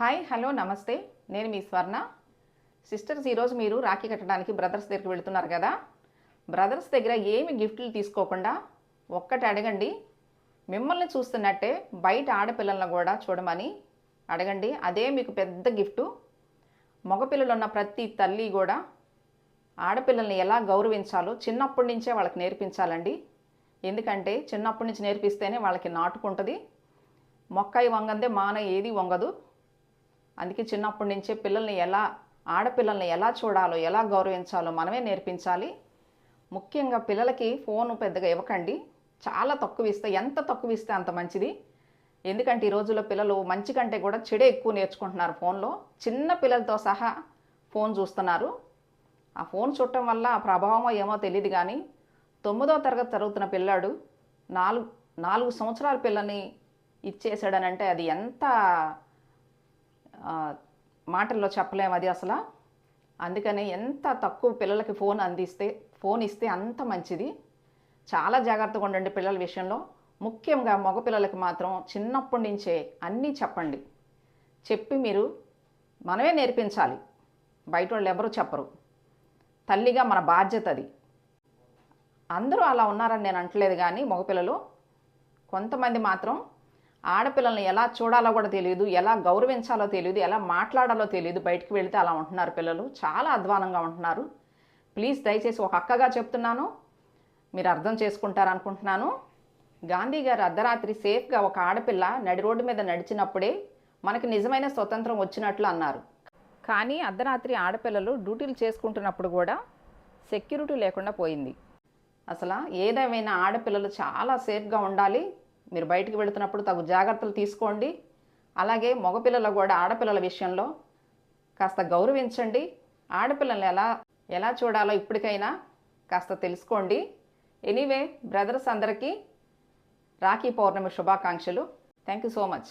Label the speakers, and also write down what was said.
Speaker 1: Hi hello నమస్తే. నేను మీ స్వర్ణ. Sisters ఈరోజు మీరు రాఖీ కట్టడానికి బ్రదర్స్ దగ్గరికి వెళ్తున్నారు కదా? బ్రదర్స్ దగ్గర ఏమి గిఫ్ట్లు తీసుకోకుండా ఒక్కటి అడగండి. మిమ్మల్ని చూస్తున్నట్టే బయట ఆడపిల్లలను కూడా చూడమని అడగండి. అదే మీకు పెద్ద గిఫ్టు. మగపిల్లలు ఉన్న ప్రతి తల్లి కూడా ఆడపిల్లల్ని ఎలా గౌరవించాలో చిన్నప్పటి నుంచే వాళ్ళకి నేర్పించాలండి. ఎందుకంటే చిన్నప్పటి నుంచి నేర్పిస్తేనే వాళ్ళకి నాటుకుంటుంది. మొక్కయి వంగందే మాన ఏది వంగదు. అందుకే చిన్నప్పటి నుంచే పిల్లల్ని ఎలా ఆడపిల్లల్ని ఎలా చూడాలో ఎలా గౌరవించాలో మనమే నేర్పించాలి. ముఖ్యంగా పిల్లలకి ఫోన్ పెద్దగా ఇవ్వకండి. చాలా తక్కువ ఇస్తే ఎంత తక్కువ ఇస్తే అంత మంచిది. ఎందుకంటే ఈ రోజుల్లో పిల్లలు మంచి కంటే కూడా చెడే ఎక్కువ నేర్చుకుంటున్నారు ఫోన్లో. చిన్న పిల్లలతో సహా ఫోన్ చూస్తున్నారు. ఆ ఫోన్ చూడటం వల్ల ఆ ప్రభావమో ఏమో తెలియదు కానీ తొమ్మిదో తరగతి చదువుతున్న పిల్లాడు నాలుగు నాలుగు సంవత్సరాల పిల్లని ఇచ్చేసాడనంటే అది ఎంత మాటల్లో చెప్పలేము అది అసలు. అందుకని ఎంత తక్కువ పిల్లలకి ఫోన్ అందిస్తే ఫోన్ ఇస్తే అంత మంచిది. చాలా జాగ్రత్తగా ఉండండి పిల్లల విషయంలో. ముఖ్యంగా మగపిల్లలకి మాత్రం చిన్నప్పటి నుంచే అన్నీ చెప్పండి. చెప్పి మీరు మనమే నేర్పించాలి. బయట వాళ్ళు ఎవరు చెప్పరు. తల్లిగా మన బాధ్యత అది. అందరూ అలా ఉన్నారని నేను అంటలేదు కానీ మగపిల్లలు కొంతమంది మాత్రం ఆడపిల్లల్ని ఎలా చూడాలో కూడా తెలియదు ఎలా గౌరవించాలో తెలియదు ఎలా మాట్లాడాలో తెలియదు బయటికి వెళితే అలా ఉంటున్నారు పిల్లలు. చాలా అధ్వానంగా ఉంటున్నారు. ప్లీజ్ దయచేసి ఒక అక్కగా చెప్తున్నాను. మీరు అర్థం చేసుకుంటారనుకుంటున్నాను. గాంధీ గారు అర్ధరాత్రి సేఫ్గా ఒక ఆడపిల్ల నడి రోడ్డు మీద నడిచినప్పుడే మనకి నిజమైన స్వతంత్రం వచ్చినట్లు అన్నారు. కానీ అర్ధరాత్రి ఆడపిల్లలు డ్యూటీలు చేసుకుంటున్నప్పుడు కూడా సెక్యూరిటీ లేకుండా పోయింది. అసలు ఏదేమైనా ఆడపిల్లలు చాలా సేఫ్గా ఉండాలి. మీరు బయటికి వెళుతున్నప్పుడు తగు జాగ్రత్తలు తీసుకోండి. అలాగే మగపిల్లలు కూడా ఆడపిల్లల విషయంలో కాస్త గౌరవించండి. ఆడపిల్లల్ని ఎలా ఎలా చూడాలో ఇప్పటికైనా కాస్త తెలుసుకోండి. ఎనీవే బ్రదర్స్ అందరికీ రాఖీ పౌర్ణమి శుభాకాంక్షలు. Thank you so much.